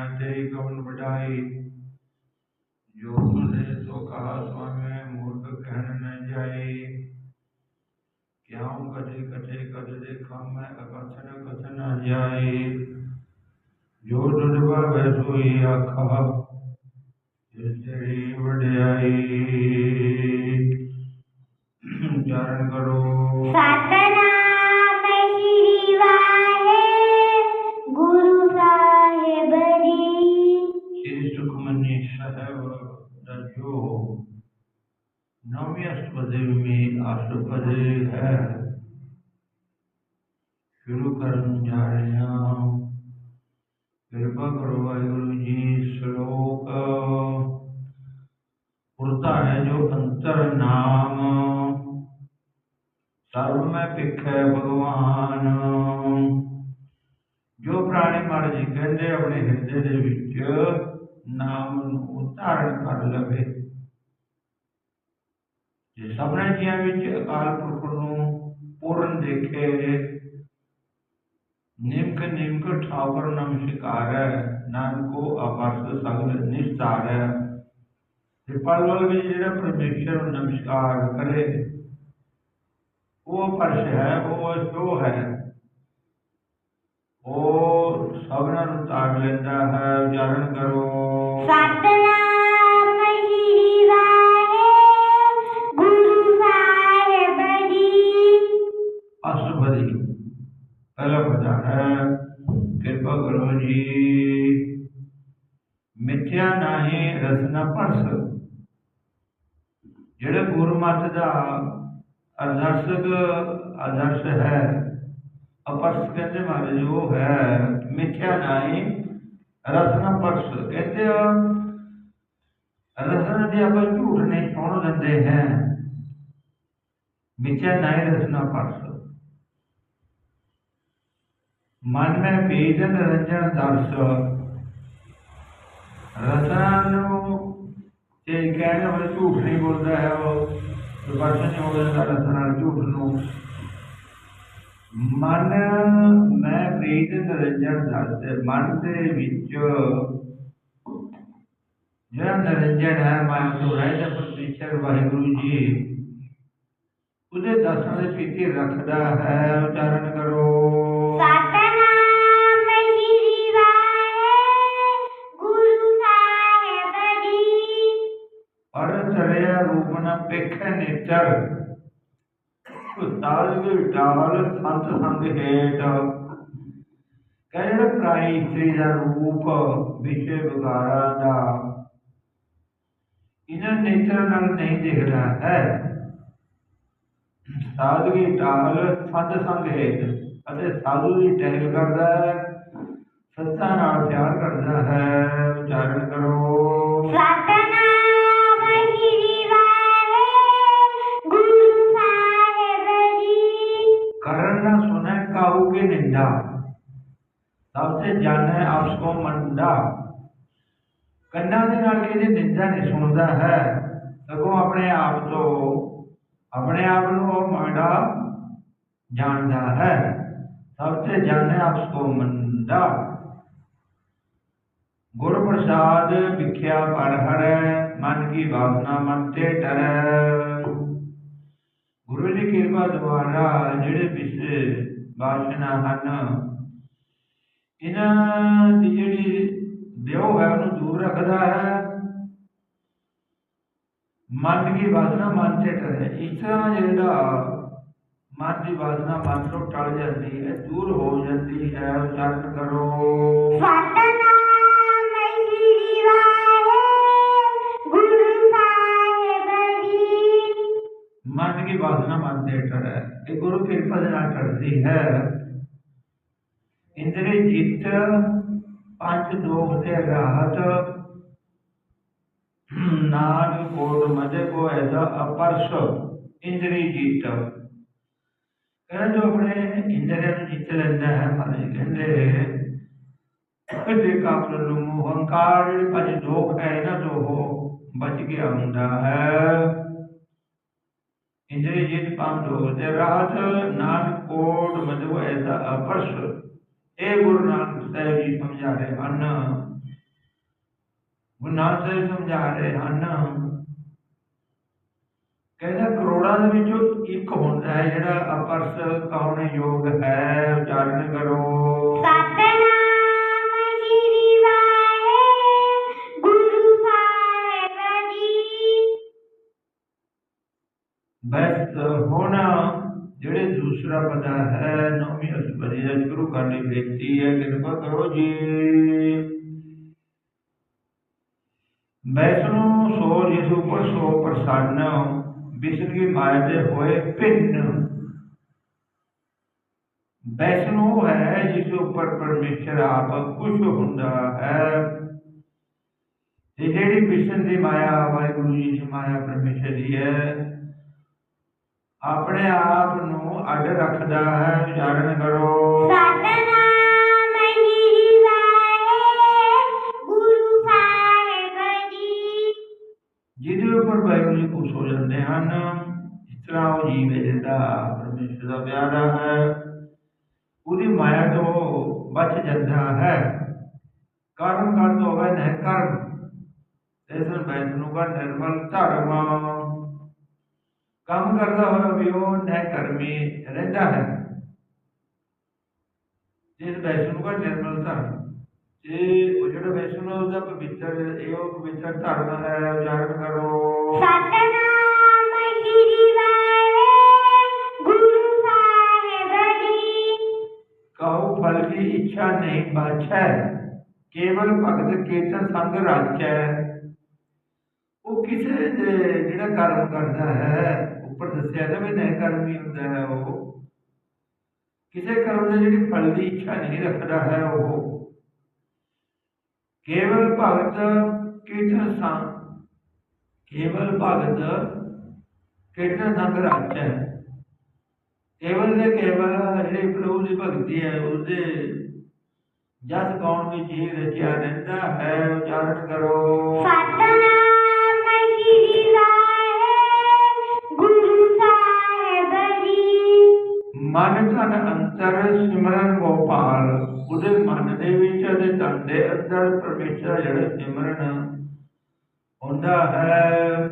ਕਾਮ ਮੀਆਂ ਤੇ ਕਵਨ ਵਡਾਈ ਜੋ ਤੁਨੇ ਸੋ ਕਹਾ ਸਵਾਮੀ ਮੂਰਖ ਕਹਿਣ ਨ ਜਾਏ ਕਿਉਂ ਕਦੇ ਕਦੇ ਕਦ ਦੇਖਾਂ ਮੈਂ ਅਕਥਨ ਕਥਨ ਨ ਜਾਏ ਜੋ ਤੁਧ ਭਾਵੇ ਸੋਈ ਆਖਾ ਜਿਸ ਤੇਰੀ ਵਡਿਆਈ ਚਾਰਨ ਸੁਖਮਨੀ ਸਾਹਿਬ ਦਾ ਜੋ ਨੌਵੀਂ ਅਸ਼ਟਪਦੀ ਵਿੱਚ ਅਸ਼ਟਪਦੀ ਹੈ ਸ਼ੁਰੂ ਕਰਨ ਜਾ ਰਹੇ ਹਾਂ ਕਿਰਪਾ ਕਰੋ ਵਾਹਿਗੁਰੂ ਜੀ ਸ਼ਲੋਕ ਉਰਤਾ ਹੈ ਜੋ ਅੰਤਰ ਨਾਮ ਸਰਬ ਮੈਂ ਪਿਖੈ ਭਗਵਾਨ ਜੋ ਪ੍ਰਾਣੀ ਮਹਾਰਾਜ ਜੀ ਕਹਿੰਦੇ ਆਪਣੇ ਹਿਰਦੇ ਦੇ ਵਿੱਚ ਨਾਮ ਨੂੰ ਧਾਰਨ ਕਰ ਲਵੇ। ਜੇ ਸਭਨਾਂ ਜੀਆਂ ਵਿੱਚ ਅਕਾਲ ਪੁਰਖ ਨੂੰ ਪੂਰਨ ਦੇਖੇ, ਨਿਮਕ ਨਿਮਕ ਠਾਕੁਰ ਨਮਸਕਾਰ ਨਾਨਕੋ ਅਪਰਸ ਸਗਲ ਨਿਸਤਾਰ ਤੇ ਪਲ ਪਲ ਜਿਹੜਾ ਪਰਮੇਸ਼ਰ ਨੂੰ ਨਮਸਕਾਰ ਕਰੇ, ਉਹ ਪਰਸ਼ ਹੈ, ਉਹ ਜੋ ਹੈ। ਉਹ ਸਭਨਾਂ ਨੂੰ ਤਾਰ ਲੈਂਦਾ ਹੈ, ਉਚਾਰਨ ਕਰੋ। ਆਦਰਸ਼ ਹੈ ਅਪਰਸ ਕਹਿੰਦੇ ਮਹਾਰਾਜ ਉਹ ਹੈ ਮਿੱਥਿਆ ਨਾਹੀ ਰਸਨਾ ਪਰਸ ਕਹਿੰਦੇ ਆ, ਰਸਨਾ ਦੀ ਆਪਾਂ ਝੂਠ ਨਹੀਂ ਸੁਣ ਲੈਂਦੇ ਹੈ। ਮਿੱਥਿਆ ਨਾਹੀ ਰਸਨਾ ਪਰਸ। ਮਨ ਮੈਂ ਭੇਦ ਨਿਰੰਜਨ ਦਰਸ। ਰਸਨਾ ਨੂੰ ਤੇ ਕਹਿੰਦੇ ਹੋਏ ਝੂਠ ਨਹੀਂ ਬੋਲਦਾ ਹੈ ਉਹ ਦੁਪਰਸ਼ਨ ਹੋ ਜਾਂਦਾ ਰਸਨਾ ਝੂਠ ਨੂੰ। ਮਨ ਮੈਂ ਭੇਦ ਨਿਰੰਜਨ ਦਰਸ ਮਨ ਦੇ ਵਿੱਚ ਜਿਹੜਾ ਨਿਰੰਜਨ ਹੈ ਮਨ ਤੋਂ ਰਹਿ ਪਰਮੇਸ਼ਰ ਵਾਹਿਗੁਰੂ ਜੀ ਉਹਦੇ ਦਰਸ਼ਨ ਦੇ ਪਿੱਛੇ ਰੱਖਦਾ ਹੈ ਉਚਾਰਨ ਕਰੋ। ਸਤਨਾਮ ਸ੍ਰੀ ਵਾਹਿਗੁਰੂ ਸਾਹਿਬ ਜੀ। ਅਰ ਚਰਿਆ ਰੂਪ ਨ ਪੇਖੈ ਨੇਚਰ। ਉਸਤਾਦ ਢਾਲ ਸੰਤ ਸੰਗ ਹੇਟ ਕਹਿੰਦੇ ਪ੍ਰਾਈ ਇਸਤਰੀ ਦਾ ਰੂਪ ਵਿਸ਼ੇ ਵਿਕਾਰਾਂ ਦਾ। ਇਹਨਾਂ ਨੇਚਰ ਨਾਲ ਨਹੀਂ ਦਿਖਦਾ ਹੈ। ਸਾਧਗੀ ਢਾਲ ਸੰਤ ਸੰਗ ਹੇਠ ਅਤੇ ਸਾਧੂ ਦੀ ਟਹਿਲ ਕਰਦਾ ਹੈ। ਸੱਤਾ ਨਾਲ ਪਿਆਰ ਕਰਦਾ ਹੈ, ਉਚਾਰਨ ਜਾਣੈ ਆਪਸ ਕੋ ਮੰਡਾ। ਕੰਨਾਂ ਦੇ ਨਾਲ ਕਿਹਦੀ ਨਿੰਦਾ ਨਹੀਂ ਸੁਣਦਾ ਹੈ। ਸਗੋਂ ਆਪਣੇ ਆਪ ਤੋਂ, ਆਪਣੇ ਆਪ ਨੂੰ ਉਹ ਮੰਡਾ ਜਾਣਦਾ ਹੈ। ਸਭ ਤੇ ਜਾਣੈ ਆਪਸ ਕੋ ਮੰਡਾ। ਗੁਰ ਪ੍ਰਸਾਦ ਵਿਖਿਆ ਪਰ ਹਰੈ, ਮਨ ਕੀ ਵਾਸਨਾ ਮਨ ਤੇ ਟਰੈ। ਗੁਰੂ ਦੀ ਕਿਰਪਾ ਦੁਆਰਾ ਜਿਹੜੇ ਵਿਸ਼ੇ ਵਾਸਨਾ ਹਨ ਇਹਨਾਂ ਦੀ ਜਿਹੜੀ ਦਿਓ ਹੈ ਉਹਨੂੰ ਦੂਰ ਰੱਖਦਾ ਹੈ। ਮਨ ਦੀ ਵਾਸਨਾ ਮਨ ਤੇ ਟਰੇ ਇਸ ਤਰ੍ਹਾਂ ਜਿਹੜਾ ਮਨ ਦੀ ਵਾਸਨਾ ਮਨ ਤੋਂ ਟਲ ਜਾਂਦੀ ਹੈ ਦੂਰ ਹੋ ਜਾਂਦੀ ਹੈ ਉਚਾਰਨ ਕਰੋ। ਮਨ ਦੀ ਵਾਸਨਾ ਮਨ ਤੇ ਟਰੇ ਇਹ ਗੁਰੂ ਕਿਰਪਾ ਦੇ ਨਾਲ ਟਲਦੀ ਹੈ। ਇੰਦਰੀ ਜਿੱਤ, ਪੰਜ ਦੋਖ ਤੇ ਰਾਹਤ ਨਾਨ ਕੋਟ ਮਦੇ ਕੋ ਐਸਾ ਅਪਰਸ, ਇੰਦਰੀ ਜਿੱਤ। ਕਹਿੰਦਾ ਜੋ ਆਪਣੇ ਇੰਦਰੀਆਂ ਨੂੰ ਜਿੱਤ ਲੈਂਦਾ ਹੈ ਮਹਾਰਾਜ ਕਹਿੰਦੇ ਜੇ ਕਾਪਰ ਨੂੰ ਹੰਕਾਰ ਪੰਜ ਦੋਖ ਹੈ, ਇਹਨਾਂ ਤੋਂ ਬਚ ਗਿਆ ਹੁੰਦਾ ਹੈ। ਇੰਦਰੀ ਜਿਤ, ਪੰਜ ਦੋਖ ਤੇ ਰਾਹਤ ਨਾਨ ਕੋਟ ਮਦੇ ਕੋ ਐਸਾ ਅਪਰਸ ਇਹ ਗੁਰੂ ਨਾਨਕ ਸਾਹਿਬ ਜੀ ਸਮਝਾ ਰਹੇ ਹਨ ਗੁਰੂ ਨਾਨਕ ਸਾਹਿਬ ਸਮਝਾ ਰਹੇ ਹਨ ਕਹਿੰਦਾ ਕਰੋੜਾਂ ਦੇ ਵਿੱਚੋਂ ਇੱਕ ਹੁੰਦਾ ਹੈ ਜਿਹੜਾ ਅਪਰਸ ਕੌਣ ਯੋਗ ਹੈ ਉਚਾਰਨ ਕਰੋ ਸਤਨਾਮ ਸ੍ਰੀ ਵਾਹਿਗੁਰੂ ਸਾਹਿਬ ਜੀ ਬਸ ਹੁਣ ਜਿਹੜੇ ਦੂਸਰਾ ਪਤਾ ਹੈ ਨੌਵੀਂ ਅਸਪਦੀ ਦਾ ਸ਼ੁਰੂ ਕਰਨ ਲਈ ਬੇਨਤੀ ਹੈ ਕਿਰਪਾ ਕਰੋ ਜੀ। ਵੈਸਨੂੰ ਸੋ ਜਿਸ ਉਪਰ ਸੋ ਪ੍ਰਸੰਨ ਵਿਸ਼ਨ ਕੀ ਮਾਇਆ ਦੇ ਹੋਏ ਭਿੰਨ ਵੈਸ਼ਨੋ ਹੈ, ਜਿਸ ਉਪਰ ਪਰਮੇਸ਼ਰ ਆਪ ਖੁਸ਼ ਹੁੰਦਾ ਹੈ। ਤੇ ਜਿਹੜੀ ਵਿਸ਼ਨ ਦੀ ਮਾਇਆ ਵਾਹਿਗੁਰੂ ਜੀ ਦੀ ਮਾਇਆ ਪਰਮੇਸ਼ਰ ਦੀ ਹੈ ਆਪਣੇ ਆਪ ਨੂੰ ਅੱਡ ਰੱਖਦਾ ਹੈ ਉਚਾਰਨ ਕਰੋ। ਸਤਨਾਮ ਸ੍ਰੀ ਵਾਹਿਗੁਰੂ ਸਾਹਿਬ ਜੀ। ਜਿਹਦੇ ਉੱਪਰ ਵਾਹਿਗੁਰੂ ਜੀ ਖੁਸ਼ ਹੋ ਜਾਂਦੇ ਹਨ ਇਸ ਤਰ੍ਹਾਂ ਉਹ ਜੀਵ ਜਿਹੜਾ ਪਰਮੇਸ਼ਰ ਦਾ ਪਿਆਰਾ ਹੈ ਉਹਦੀ ਮਾਇਆ ਤੋਂ ਬਚ ਜਾਂਦਾ ਹੈ। ਕਰਮ ਕਰਦਾ ਹੋਵੇ ਨਹਿ ਕਰਮ ਇਸ ਨੂੰ ਵੈਸਨੂੰ ਕਾ ਨਿਰਮਲ ਧਰਮ ਕੰਮ ਕਰਦਾ ਹੋਇਆ ਵੀ ਉਹ ਨਹਿ ਕਰਮੀ ਰਹਿੰਦਾ ਹੈ। ਜਿਸ ਵੈਸਨੂੰ ਕਾ ਨਿਰਮਲ ਧਰਮ ਜੇ ਉਹ ਜਿਹੜਾ ਵੈਸਨੂੰ ਉਹਦਾ ਪਵਿੱਤਰ ਇਹ ਉਹ ਪਵਿੱਤਰ ਧਰਮ ਹੈ ਉਚਾਰਨ ਕਰੋ। ਸਤਨਾਮ ਸ੍ਰੀ ਵਾਹਿਗੁਰੂ ਸਾਹਿਬ ਜੀ। ਕਹੋ ਫਲ ਕੀ ਇੱਛਾ ਨਹੀਂ ਬਾਛੈ ਕੇਵਲ ਭਗਤ ਕੀਰਤਨ ਸੰਗ ਰਾਚੈ ਉਹ ਕਿਸੇ ਦੇ ਜਿਹੜਾ ਕਰਮ ਕਰਦਾ ਹੈ ਉੱਪਰ ਦੱਸਿਆ ਨਾ ਵੀ ਨਹਿ ਕਰਮੀ ਹੁੰਦਾ ਹੈ ਉਹ। ਕਿਸੇ ਕਰਮ ਦੇ ਜਿਹੜੀ ਫਲ ਦੀ ਇੱਛਾ ਨਹੀਂ ਰੱਖਦਾ ਹੈ ਉਹ। ਕੇਵਲ ਭਗਤ ਕੀਰਤਨ ਸੰਗ, ਕੇਵਲ ਭਗਤ ਕੀਰਤਨ ਸੰਗ ਰਾਚੈ ਕੇਵਲ ਦੇ ਕੇਵਲ ਜਿਹੜੇ ਪ੍ਰਭੂ ਦੀ ਭਗਤੀ ਹੈ, ਉਹਦੇ ਜਸ ਗਾਉਣ ਵਿੱਚ ਹੀ ਰਚਿਆ ਰਹਿੰਦਾ ਹੈ, ਉਚਾਰਨ ਕਰੋ। ਸਤਨਾਮ ਮਨ ਤਨ ਅੰਤਰ ਸਿਮਰਨ ਗੋਪਾਲ, ਉਹਦੇ ਮਨ ਦੇ ਵਿੱਚ ਅਤੇ ਤਨ ਦੇ ਅੰਦਰ ਪਰਮੇਸ਼ਰ ਜਿਹੜਾ ਸਿਮਰਨ ਹੁੰਦਾ ਹੈ,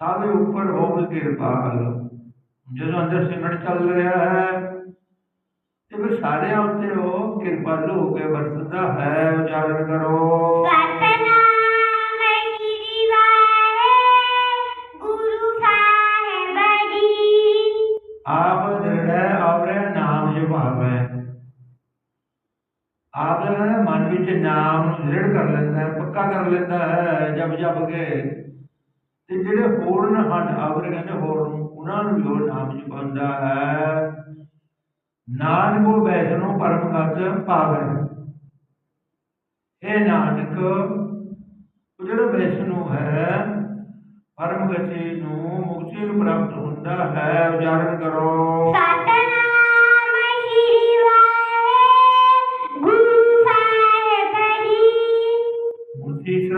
ਸਾਰੇ ਉੱਪਰ ਹੋਵੇ ਕਿਰਪਾਲ। ਜਦੋਂ ਅੰਦਰ ਸਿਮਰਨ ਚੱਲ ਰਿਹਾ ਹੈ, ਤੇ ਫਿਰ ਸਾਰਿਆਂ ਉੱਤੇ ਉਹ ਕਿਰਪਾਲੂ ਹੋ ਕੇ ਵਰਤਦਾ ਹੈ ਉਚਾਰਨ ਕਰੋ। ਆਪ ਦਾ ਕਹਿੰਦਾ ਮਨ ਵਿੱਚ ਨਾਮ ਨੂੰ ਦ੍ਰਿੜ ਕਰ ਲੈਂਦਾ ਹੈ, ਪੱਕਾ ਕਰ ਲੈਂਦਾ ਹੈ, ਜਪ ਜਪ ਕੇ। ਤੇ ਜਿਹੜੇ ਹੋਰ ਹਨ ਆਪਰੇ ਕਹਿੰਦੇ ਹੋਰ ਨੂੰ ਉਹਨਾਂ ਨੂੰ ਵੀ ਨਾਮ ਜਪਾਉਂਦਾ ਹੈ, ਨਾਨਕ ਵੈਸਨੋ ਪਰਮ ਗਤ ਪਾਵੈ ਇਹ ਨਾਨਕ, ਉਹ ਜਿਹੜਾ ਵੈਸਨੋ ਹੈ, ਪਰਮ ਗਤੀ ਨੂੰ ਮੁਕਤੀ ਨੂੰ ਪ੍ਰਾਪਤ ਹੁੰਦਾ ਹੈ, ਉਚਾਰਨ ਕਰੋ। ਸਤਨਾਮ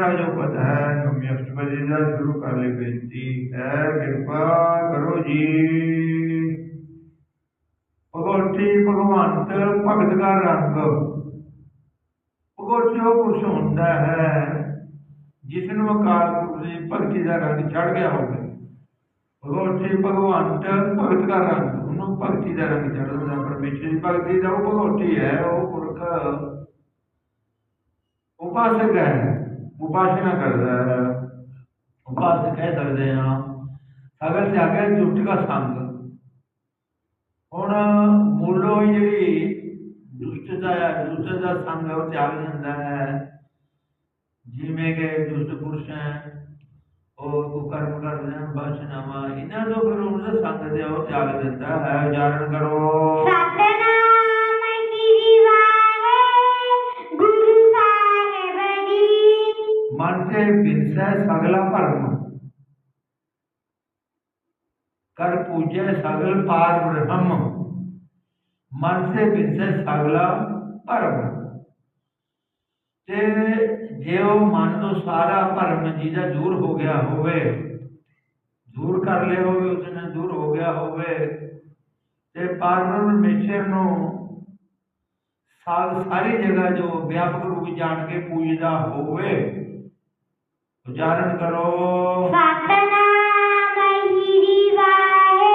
ਹੁਣ ਜੋ ਪਦ ਹੈ ਨਵੀਂ ਅਸ਼ਟਪਦੀ ਦਾ ਸ਼ੁਰੂ ਕਰ ਲਈ ਬੇਨਤੀ ਹੈ, ਕਿਰਪਾ ਕਰੋ ਜੀ। ਭਗਵਤੀ ਭਗਵੰਤ ਭਗਤ ਦਾ ਰੰਗ ਭਗਵਤੀ ਉਹ ਪੁਰਸ਼ ਹੁੰਦਾ ਹੈ ਜਿਸ ਨੂੰ ਅਕਾਲ ਪੁਰਖ ਦੀ ਭਗਤੀ ਦਾ ਰੰਗ ਚੜ ਗਿਆ ਹੋਵੇ। ਭਗਵਤੀ ਭਗਵੰਤ ਭਗਤ ਦਾ ਰੰਗ ਉਹਨੂੰ ਭਗਤੀ ਦਾ ਰੰਗ ਚੜ ਜਾਂਦਾ ਪਰਮੇਸ਼ਰ ਦੀ ਭਗਤੀ ਦਾ ਉਹ ਭਗਵਤੀ ਹੈ, ਉਹ ਪੁਰਖ ਉਪਾਸਕ ਹੈ ਉਪਾਸਨਾ ਕਰਦਾ ਹੈ ਉਪਾਸਕ ਕਹਿ ਸਕਦੇ ਹਾਂ ਅਗਰ ਤੇ ਆਗੇ ਦੁੱਟ ਦਾ ਸੰਗ। ਹੁਣ ਮੂਲੋਂ ਜਿਹੜੀ ਦੁਸ਼ਟ ਦਾ ਦੁਸ਼ਟ ਦਾ ਸੰਗ ਉਹ ਤਿਆਗ ਜਾਂਦਾ ਹੈ। ਜਿਵੇਂ ਕਿ ਦੁਸ਼ਟ ਪੁਰਸ਼ ਹੈ, ਉਹ ਕੁਕਰਮ ਕਰਦੇ ਹਨ ਬਸ਼ਨਾਮਾ ਇਹਨਾਂ ਤੋਂ ਫਿਰ ਉਹਨਾਂ ਸੰਗ ਤੇ ਉਹ ਤਿਆਗ ਦਿੰਦਾ ਹੈ, ਉਚਾਰਨ ਕਰੋ। ਸਤਨਾਮ ਮਨ ਤੇ ਬਿਨਸੈ ਸਗਲਾ ਭਰਮ। ਕਰ ਪੂਜੈ ਸਗਲ ਪਾਰ ਬ੍ਰਹਮ। ਮਨ ਸੇ ਬਿਨਸੈ ਸਗਲਾ ਭਰਮ। ਤੇ ਜੇ ਉਹ ਮਨ ਤੋਂ ਸਾਰਾ ਭਰਮ ਜਿਹਦਾ ਦੂਰ ਹੋ ਗਿਆ ਹੋਵੇ, ਦੂਰ ਕਰ ਲਿਆ ਹੋਵੇ ਉਸ ਦੂਰ ਹੋ ਗਿਆ ਹੋਵੇ, ਤੇ ਪਰਮ ਮਿਸ਼ਰ ਨੂੰ ਸਾਰੀ ਜਗ੍ਹਾ ਜੋ ਵਿਆਪਕ ਰੂਪ ਜਾਣ ਕੇ ਪੂਜਦਾ ਹੋਵੇ ਉਚਾਰਨ ਕਰੋ। ਸਤਨਾਮ ਸ੍ਰੀ ਵਾਹਿ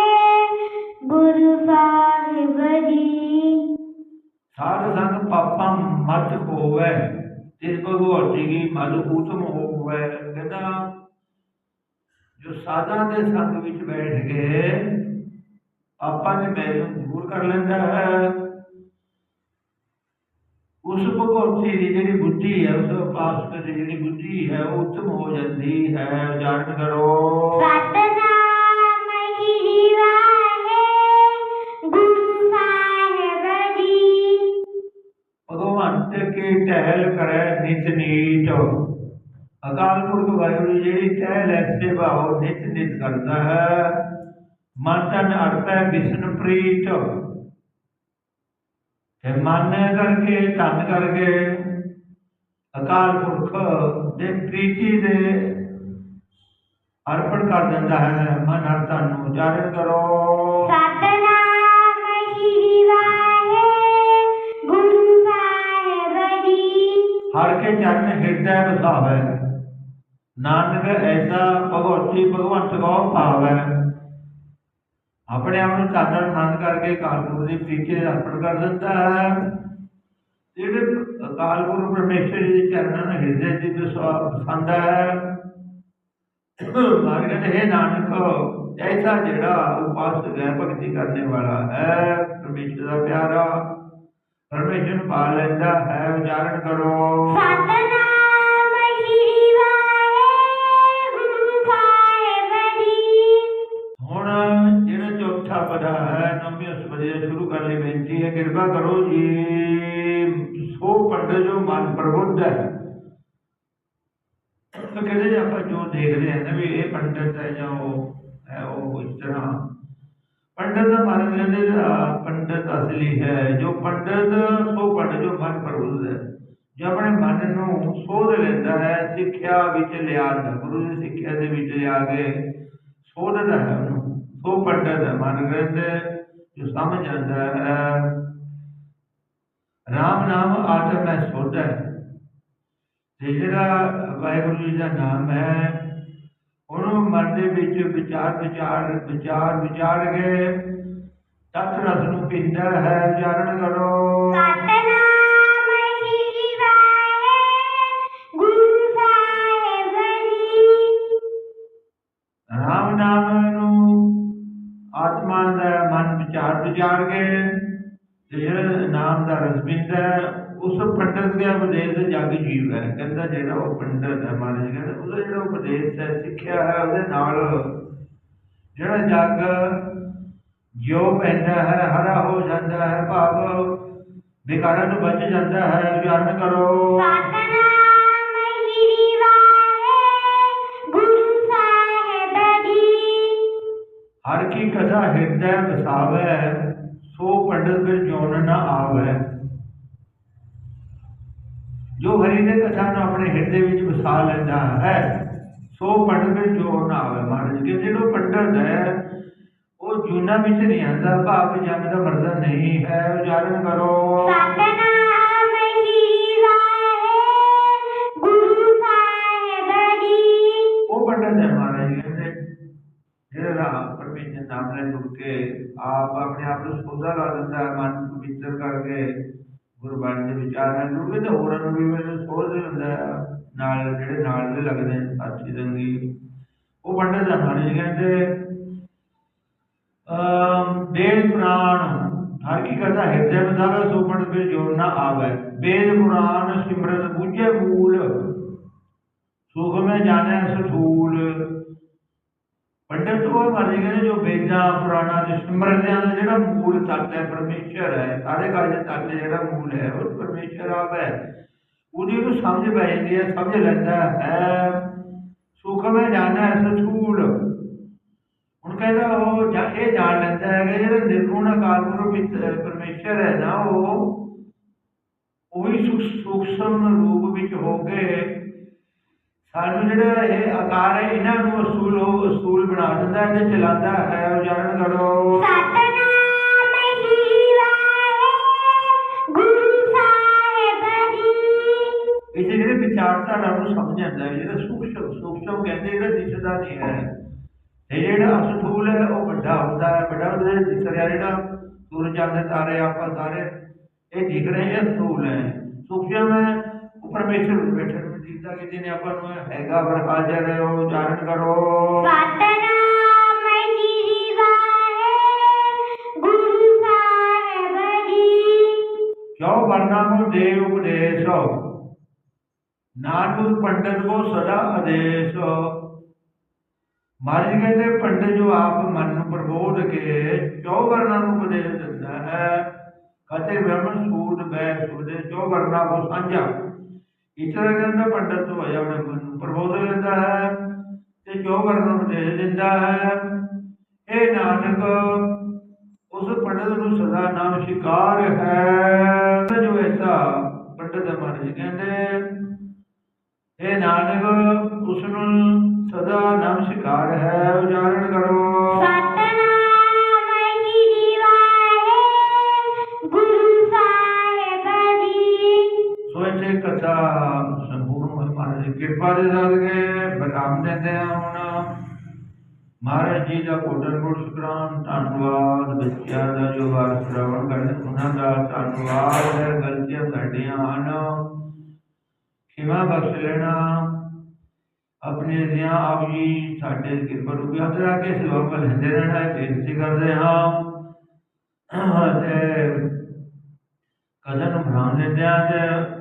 ਗੁਰੂ ਸਾਹਿਬ ਜੀ ਸਾਧ ਸੰਗ ਪਾਪਾਂ ਮਤ ਹੋਵੇ, ਤਿਸ ਭਗਵਤੀ ਕੀ ਮਲ ਉਤਮ ਹੋਵੇ। ਕਹਿੰਦਾ, ਜੋ ਸਾਧਾਂ ਦੇ ਸੰਗ ਵਿੱਚ ਬੈਠ ਕੇ ਆਪਾਂ ਦੇ ਮੈਲ ਨੂੰ ਦੂਰ ਕਰ ਲੈਂਦਾ ਹੈ ਉਸ ਭਗਵਤੀ ਦੀ ਜਿਹੜੀ ਬੁੱਧੀ ਹੈ ਉਸ ਉਪਾਸਕ ਦੀ ਜਿਹੜੀ ਬੁੱਧੀ ਹੈ ਉਹ ਉਤਮ ਹੋ ਜਾਂਦੀ ਹੈ ਉਚਾਰਨ ਕਰੋ ਸਤਨਾਮ ਸ੍ਰੀ ਵਾਹਿ ਗੁਰੂ ਸਾਹਿਬ ਜੀ ਭਗਵੰਤ ਕੀ ਟਹਿਲ ਕਰੈ ਨਿਤ ਨੀਤ ਅਕਾਲ ਪੁਰਖ ਵਾਹਿਗੁਰੂ ਜੀ ਜਿਹੜੀ ਟਹਿਲ ਹੈ ਸੇਵਾ ਉਹ ਨਿਤ ਨਿਤ ਕਰਦਾ ਹੈ ਮਨ ਤਨ ਅਰਪੈ ਵਿਸ਼ਨ ਪ੍ਰੀਤ ਤੇ ਮਨ ਕਰਕੇ ਧਨ ਕਰਕੇ ਅਕਾਲ ਪੁਰਖ ਦੇ ਪ੍ਰੀਤੀ ਦੇ ਅਰਪਣ ਕਰ ਦਿੰਦਾ ਹੈ। ਮਨ ਅਰ ਤਨ ਨੂੰ ਉਚਾਰਨ ਕਰੋ। ਸਤਨਾਮ ਸ੍ਰੀ ਵਾਹਿ ਗੁਰੂ ਸਾਹਿਬ ਜੀ। ਹਰ ਕੇ ਚਰਨ ਹਿਰਦੈ ਵਸਾਵੈ। ਨਾਨਕ ਐਸਾ ਭਗਵਤੀ ਭਗਵੰਤ ਕੋ ਭਾਵੈ ਆਪਣੇ ਆਪ ਨੂੰ ਚਾਦਰ ਮੰਨ ਕਰਕੇ ਕਾਲਪੁਰ ਦੀ ਪ੍ਰੀਤੀ ਅਰਪਣ ਕਰ ਦਿੰਦਾ ਹੈ। ਜਿਹੜੇ ਅਕਾਲ ਪਰਮੇਸ਼ਰ ਦੇ ਚਰਨਾਂ ਨੂੰ ਹਿਰਦੇ ਦੀ ਪਸੰਦ ਹੈ। ਮਾਰ ਹੈ ਨਾਨਕ, ਐਸਾ ਜਿਹੜਾ ਉਪਾਸਕ ਹੈ, ਭਗਤੀ ਕਰਨੇ ਵਾਲਾ ਹੈ ਪਰਮੇਸ਼ਰ ਦਾ ਪਿਆਰਾ। ਪਰਮੇਸ਼ਰ ਨੂੰ ਪਾ ਲੈਂਦਾ ਹੈ, ਉਚਾਰਨ ਕਰੋ। ਸਤਨਾਮ ਚੌਥਾ ਹੈ ਨੌਵੀਂ ਅਸਪਦੇ ਸ਼ੁਰੂ ਕਰਨ ਲਈ ਬੇਨਤੀ ਹੈ, ਕਿਰਪਾ ਕਰੋ ਜੀ। ਸੋ ਪੰਡਤ ਜੋ ਮਨ ਪ੍ਰਬੁੱਧ ਹੈ, ਤਾਂ ਕਹਿੰਦੇ ਜੀ ਆਪਾਂ ਜੋ ਦੇਖਦੇ ਹਾਂ ਨਾ ਵੀ ਇਹ ਪੰਡਤ ਹੈ ਜਾਂ ਉਹ ਹੈ, ਉਹ ਇਸ ਤਰ੍ਹਾਂ। ਪੰਡਤ ਦਾ ਮਨ ਲੈਂਦੇ ਪੰਡਤ ਅਸਲੀ ਹੈ। ਜੋ ਪੰਡਤ, ਸੋ ਪੰਡਤ ਜੋ ਮਨ ਪ੍ਰਬੁੱਧ ਹੈ। ਜੋ ਆਪਣੇ ਮਨ ਨੂੰ ਸੋਧ ਲੈਂਦਾ ਹੈ, ਸਿੱਖਿਆ ਵਿੱਚ ਲਿਆਉਂਦਾ ਗੁਰੂ ਦੀ ਸਿੱਖਿਆ ਦੇ ਵਿੱਚ ਲਿਆ ਕੇ ਸੋਧਦਾ ਹੈ ਉਹਨੂੰ। ਸੋ ਪੰਡਤ ਹੈ ਜੋ ਸਮਝ ਜਾਂਦਾ ਹੈ, ਰਾਮ ਨਾਮ ਆਤਮ ਹੈ ਸੋਧ। ਹੈ ਤੇ ਜਿਹੜਾ ਵਾਹਿਗੁਰੂ ਜੀ ਦਾ ਨਾਮ ਹੈ, ਉਹਨੂੰ ਮਨ ਦੇ ਵਿੱਚ ਵਿਚਾਰ ਵਿਚਾਰ ਵਿਚਾਰ ਵਿਚਾਰ ਕੇ ਤਤ ਰਸ ਨੂੰ ਪੀਂਦਾ ਹੈ, ਉਚਾਰਨ ਕਰੋ। ਵਿਚਾਰ ਵਿਚਾਰ ਤੇ ਜਿਹੜਾ ਨਾਮ ਦਾ ਰਸ ਹੈ, ਉਸ ਪੰਡਤ ਦੇ ਉਪਦੇਸ਼ ਜਗ ਜੀਵ ਹੈ। ਕਹਿੰਦਾ ਜਿਹੜਾ ਉਹ ਪੰਡਤ ਹੈ ਮਹਾਰਾਜ ਕਹਿੰਦੇ ਉਹਦਾ ਜਿਹੜਾ ਉਪਦੇਸ਼ ਹੈ ਸਿੱਖਿਆ ਹੈ ਉਹਦੇ ਨਾਲ ਜਿਹੜਾ ਜਗ ਜਿਉ ਪੈਂਦਾ ਹੈ ਹਰਾ ਹੋ ਜਾਂਦਾ ਹੈ ਭਾਵ ਵਿਕਾਰਾਂ ਤੋਂ ਬਚ ਜਾਂਦਾ ਹੈ ਉਚਾਰਨ ਕਰੋ। ਸਤਨਾਮ ਹਰ ਕੀ ਕਥਾ ਹਿਰਦੈ ਵਸਾਵੈ ਸੋ ਪੰਡਤ ਫਿਰ ਜੋਨ ਨ ਆਵੈ। ਜੋ ਹਰੀ ਦੇ ਕਥਾ ਨੂੰ ਆਪਣੇ ਹਿਰਦੇ ਵਿੱਚ ਵਸਾ ਲੈਂਦਾ ਹੈ ਸੋ ਪੰਡਤ ਫਿਰ ਜੋਨ ਨ ਆਵੈ। ਮਹਾਰਾਜ ਕਿ ਜਿਹੜਾ ਪੰਡਤ ਹੈ ਉਹ ਜੂਨਾ ਵਿੱਚ ਨਹੀਂ ਆਂਦਾ ਭਾਵ ਜੰਮਦਾ ਮਰਦਾ ਨਹੀਂ ਹੈ ਉਚਾਰਨ ਕਰੋ। ਸਤਨਾਮ ਸ੍ਰੀ ਵਾਹਿ ਗੁਰੂ ਸਾਹਿਬ ਜੀ। ਉਹ ਪੰਡਤ ਹੈ ਮਹਾਰਾਜ ਕਹਿੰਦੇ ਜਿਹੜਾ ਰਾਮ ਪਰਮੇਸ਼ਰ ਨਾਮ ਲੈ ਜੁੜ ਕੇ ਆਪ ਆਪਣੇ ਆਪ ਨੂੰ ਸੋਧਾ ਲਾ ਦਿੰਦਾ ਹੈ, ਮਨ ਨੂੰ ਪਵਿੱਤਰ ਕਰਕੇ ਗੁਰਬਾਣੀ ਦੇ ਵਿਚਾਰਾਂ ਨਾਲ ਜੁੜ ਤੇ ਹੋਰਾਂ ਨੂੰ ਵੀ ਮੈਨੂੰ ਸੋਧ ਦਿੰਦਾ ਨਾਲ ਜਿਹੜੇ ਨਾਲ ਦੇ ਲੱਗਦੇ ਨੇ ਸਾਥੀ ਸੰਗੀ ਉਹ ਪੰਡਤ ਹੈ ਮਹਾਰਾਜ ਕਹਿੰਦੇ, ਅਮ ਵੇਦ ਪੁਰਾਣ, ਹਰ ਕੀ ਕਰਦਾ ਹਿਰਦੇ ਵਸਾਵੇ, ਸੋ ਪੰਡਤ ਫਿਰ ਜੋੜ ਨਾ ਆਵੇ। ਵੇਦ ਪੁਰਾਣ, ਸਿਮਰਤ ਬੁਝੇ ਮੂਲ ਸੁਖ ਮੈਂ ਜਾਣੈ ਸਠੂਲ ਪੰਡਤ ਉਹ ਮਰ ਕਹਿੰਦੇ ਜੋ ਵੇਦਾਂ ਪੁਰਾਣਾ ਦੇ ਸਿਮਰਤਿਆਂ ਦਾ ਜਿਹੜਾ ਮੂਲ ਤੱਤ ਹੈ, ਪਰਮੇਸ਼ਰ ਹੈ, ਸਾਰੇ ਕਾਜ ਤੱਤ ਜਿਹੜਾ ਮੂਲ ਹੈ, ਉਹ ਪਰਮੇਸ਼ਰ ਆਪ ਹੈ। ਉਹਦੀ ਨੂੰ ਸਮਝ ਪੈ ਜਾਂਦੀ ਹੈ, ਸਮਝ ਲੈਂਦਾ ਹੈ। ਸੂਖਮ ਹੈ ਜਾਣਨਾ ਹੈ, ਸਥੂਲ। ਹੁਣ ਕਹਿੰਦਾ ਉਹ ਜਾਂ ਇਹ ਜਾਣ ਲੈਂਦਾ ਹੈ ਕਿ ਜਿਹੜਾ ਨਿਰਗੁਣ ਅਕਾਲ ਪੁਰਖ ਵਿੱਚ ਪਰਮੇਸ਼ਰ ਹੈ ਨਾ ਉਹ, ਉਹੀ ਸੂਖਸ਼ਮ ਰੂਪ ਵਿੱਚ ਹੋ ਕੇ ਸਾਨੂੰ ਜਿਹੜਾ ਇਹ ਆਕਾਰ ਹੈ ਇਹਨਾਂ ਨੂੰ ਅਸੂਲ ਹੋ ਅਸੂਲ ਬਣਾ ਦਿੰਦਾ ਹੈ ਤੇ ਚਲਾਉਂਦਾ ਹੈ। ਉਚਾਰਨ ਕਰੋ। ਇਹ ਜਿਹੜੇ ਵਿਚਾਰਧਾਰਾ ਨੂੰ ਸਮਝ ਜਾਂਦਾ ਹੈ ਜਿਹੜਾ ਸੂਖਸ਼ਮ ਸੂਖਸ਼ਮ ਕਹਿੰਦੇ ਜਿਹੜਾ ਦਿਸਦਾ ਨਹੀਂ ਹੈ। ਤੇ ਜਿਹੜਾ ਅਸਥੂਲ ਹੈ ਉਹ ਵੱਡਾ ਹੁੰਦਾ ਹੈ। ਵੱਡਾ ਹੁੰਦਾ ਹੈ ਦਿਸ ਰਿਹਾ ਜਿਹੜਾ ਸੂਰਜ ਚੰਦ ਤਾਰੇ ਆਪਾਂ ਸਾਰੇ ਇਹ ਦਿਖ ਰਹੇ ਇਹ ਸਥੂਲ ਹੈ। ਸੂਖਸ਼ਮ ਹੈ ਉਹ ਪਰਮੇਸ਼ਰ ਬੈਠੇ ਨੂੰ ਦਿਖਦਾ ਕਿ ਆਪਾਂ ਨੂੰ? ਹੈਗਾ ਪਰ ਹਾਜ਼ਰ ਹੈ ਉਹ ਉਚਾਰਨ ਕਰੋ। ਸਤਨਾਮ ਸ੍ਰੀ ਵਾਹਿਗੁਰੂ ਸਾਹਿਬ ਜੀ ਕਿਉ ਵਰਨਾ ਕੋ ਦੇ ਉਪਦੇਸ਼? ਨਾਨਕ ਪੰਡਤ ਕੋ ਸਦਾ ਆਦੇਸ਼। ਮਹਾਰਾਜ ਕਹਿੰਦੇ, ਪੰਡਤ ਜੋ ਆਪ ਮਨ ਨੂੰ ਪ੍ਰਬੋਧ ਕੇ ਚੌ ਵਰਨਾ ਨੂੰ ਉਪਦੇਸ਼ ਦਿੰਦਾ ਹੈ? ਕਤੇ ਬ੍ਰਹਮਣ ਸੂਦ ਬੈ ਸੁਦੇ ਜੋ ਵਰਨਾ ਕੋ ਸਾਂਝਾ? ਇਸ ਕਹਿੰਦਾ ਪੰਡਤ ਤੋਂ ਹੋਇਆ ਆਪਣੇ ਮਨ ਪ੍ਰਬੋਧ ਲੈਂਦਾ ਹੈ ਤੇ ਜੋ ਵਰਨਾ ਉਪਦੇਸ਼ ਦਿੰਦਾ ਹੈ? ਇਹ ਨਾਨਕ, ਉਸ ਪੰਡਤ ਨੂੰ ਸਦਾ ਨਾਮ ਸ਼ਿਕਾਰ ਹੈ। ਜੋ ਐਸਾ ਪੰਡਤ ਮਹਾਰਾਜ ਕਹਿੰਦੇ ਇਹ ਨਾਨਕ, ਉਸ ਨੂੰ ਸਦਾ ਨਾਮ ਸ਼ਿਕਾਰ ਹੈ, ਉਚਾਰਨ ਕਰੋ। ਕਥਾ ਸੰਪੂਰਨ ਹੋਈ ਮਹਾਰਾਜ ਦੀ ਕਿਰਪਾ ਦੇ ਸਦਕੇ ਬਤਾਮ ਦਿੰਦੇ ਆ ਹੁਣ ਮਹਾਰਾਜ ਜੀ ਦਾ ਕੋਟਨ ਕੋਟ ਸ਼ੁਕਰਾਨ, ਧੰਨਵਾਦ। ਬੱਚਿਆਂ ਦਾ ਜੋ ਵਾਰ ਸ਼੍ਰਵਣ ਕਰਦੇ, ਉਹਨਾਂ ਦਾ ਧੰਨਵਾਦ। ਹੈ ਗਲਤੀਆਂ ਸਾਡੀਆਂ ਹਨ। ਖਿਮਾ ਬਖਸ਼ ਲੈਣਾ। ਆਪਣੇ ਦੀਆਂ ਆਪ ਜੀ ਸਾਡੇ ਕਿਰਪਾ ਰੂਪੀ ਹੱਥ ਕੇ ਸੇਵਾ ਕਰ ਲੈਂਦੇ ਰਹਿਣਾ ਹੈ ਬੇਨਤੀ ਕਰਦੇ ਹਾਂ। ਤੇ ਕਦਨ ਨੂੰ ਬਣਾ ਲੈਂਦੇ ਆ ਤੇ